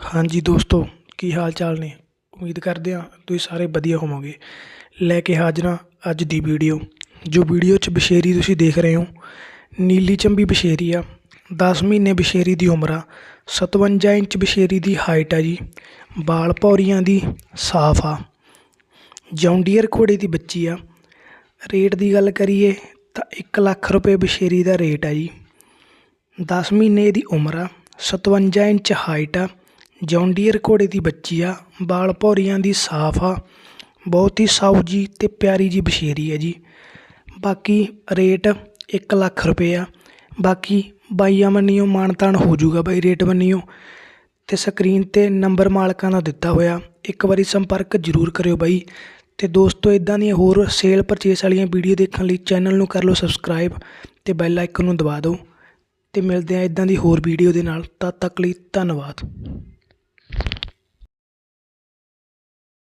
ਹਾਂਜੀ ਦੋਸਤੋ, ਕੀ ਹਾਲ ਚਾਲ ਨੇ? ਉਮੀਦ ਕਰਦੇ ਹਾਂ ਤੁਸੀਂ ਸਾਰੇ ਵਧੀਆ ਹੋਵੋਗੇ। ਲੈ ਕੇ ਹਾਜ਼ਰ ਹਾਂ ਅੱਜ ਦੀ ਵੀਡੀਓ, ਜੋ ਵੀਡੀਓ 'ਚ ਬਸ਼ੇਰੀ ਤੁਸੀਂ ਦੇਖ ਰਹੇ ਹੋ। ਨੀਲੀ ਚੰਬੀ ਬਸ਼ੇਰੀ ਆ 10 ਮਹੀਨੇ ਬਸ਼ੇਰੀ ਦੀ ਉਮਰ ਆ 57 ਇੰਚ ਬਸ਼ੇਰੀ ਦੀ ਹਾਈਟ ਆ ਜੀ ਬਾਲ ਪੌਰੀਆਂ ਦੀ ਸਾਫ਼ ਆ। ਜੌਂਡੀਅਰ ਘੋੜੇ ਦੀ ਬੱਚੀ ਆ। ਰੇਟ ਦੀ ਗੱਲ ਕਰੀਏ ਤਾਂ 1 ਲੱਖ ਰੁਪਏ ਬਸ਼ੇਰੀ ਦਾ ਰੇਟ ਆ ਜੀ। 10 ਮਹੀਨੇ ਦੀ ਉਮਰ ਆ 57 ਇੰਚ ਹਾਈਟ ਆ ਜੌਂਡੀਅਰ ਘੋੜੇ ਦੀ ਬੱਚੀ ਆ, ਬਾਲ ਭੌਰੀਆਂ ਦੀ ਸਾਫ਼ ਆ, ਬਹੁਤ ਹੀ ਸਾਊ ਜੀ ਤੇ ਪਿਆਰੀ ਜੀ ਬਸ਼ੇਰੀ ਹੈ ਜੀ। ਬਾਕੀ ਰੇਟ 1 ਲੱਖ ਰੁਪਏ ਆ, ਬਾਕੀ ਬਾਈਆਂ ਮੰਨੀਓ ਮਾਨਤਾਨ ਹੋ ਜਾਊਗਾ ਬਾਈ ਰੇਟ ਮੰਨੀਓ। ਤੇ ਸਕਰੀਨ ਤੇ ਨੰਬਰ ਮਾਲਕਾਂ ਦਾ ਦਿੱਤਾ ਹੋਇਆ, ਇੱਕ ਵਾਰੀ ਸੰਪਰਕ ਜ਼ਰੂਰ ਕਰਿਓ ਬਾਈ। ਤੇ ਦੋਸਤੋ ਇਦਾਂ ਦੀਆਂ ਹੋਰ ਸੇਲ ਪਰਚੇਸ ਵਾਲੀਆਂ ਵੀਡੀਓ ਦੇਖਣ ਲਈ ਚੈਨਲ ਨੂੰ ਕਰ ਲਓ ਸਬਸਕ੍ਰਾਈਬ ਤੇ ਬੈਲ ਆਈਕਨ ਨੂੰ ਦਬਾ ਦਿਓ। ਤੇ ਮਿਲਦੇ ਆ ਇਦਾਂ ਦੀ ਹੋਰ ਵੀਡੀਓ ਦੇ ਨਾਲ, ਤਦ ਤੱਕ ਲਈ ਧੰਨਵਾਦ।